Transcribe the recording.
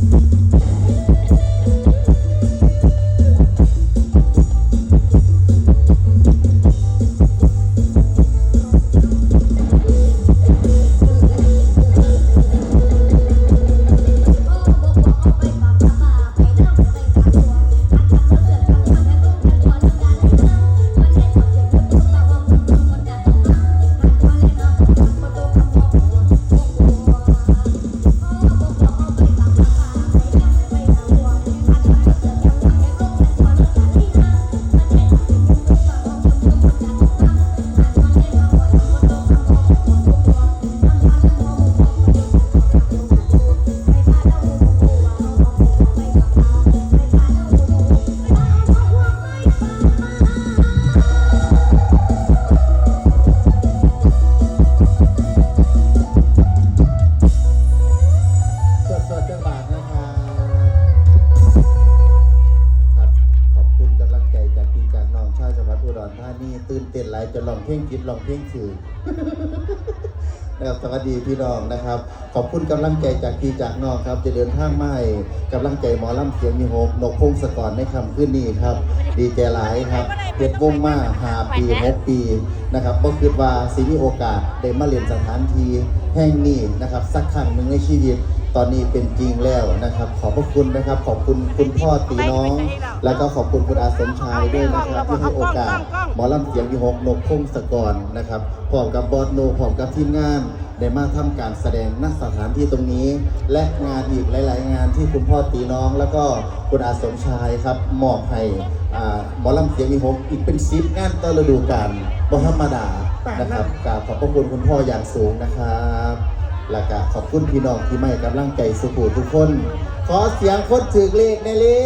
thank จากทีจากน้องใช่ใช่ไหมผู้รธานีตื่นเต้นหลายจนลองเพลงผิดลองเพลงถือนะครับสวัสดีพี่น้องนะครับ ขอบคุณกำลังใจจากพี่จากน้องครับ จะเดินทางมาให้กำลังใจหมอลำเสียงมีโฮกนกพงศกรในคำขึ้นนี้ครับ ดีใจหลายครับเพ็ดวงมาหาปีหกปีนะครับก็คิดว่าสิมีโอกาสได้มาเรียนสถานที่แห่งนี้นะครับ สักครั้งหนึ่งในชีวิต ตอนนี้เป็นจริงแล้วนะครับ ขอบพระคุณนะครับ ขอบคุณคุณพ่อตีน้อง แล้วก็ขอบคุณคุณอาสมชายด้วยนะครับที่ให้โอกาสหมอลำเสียงยี่หกนกพงศกรนะครับพร้อมกับบอสโนพร้อมกับทีมงานได้มาทำการแสดงณสถานที่ตรงนี้ และงานอีกหลาย ๆ งานที่คุณพ่อตีน้อง แล้วก็คุณอาสมชายครับมอบให้อ่าหมอลำเสียงยี่หกอีกเป็นซิปงานต้นฤดูกาลบ่ธรรมดานะครับกราบขอบพระคุณคุณพ่ออย่างสูงนะครับ และก็ขอบคุณพี่น้องที่ไม่กำลังใจสุขูทุกคน ขอเสียงคนถือเลขในเร็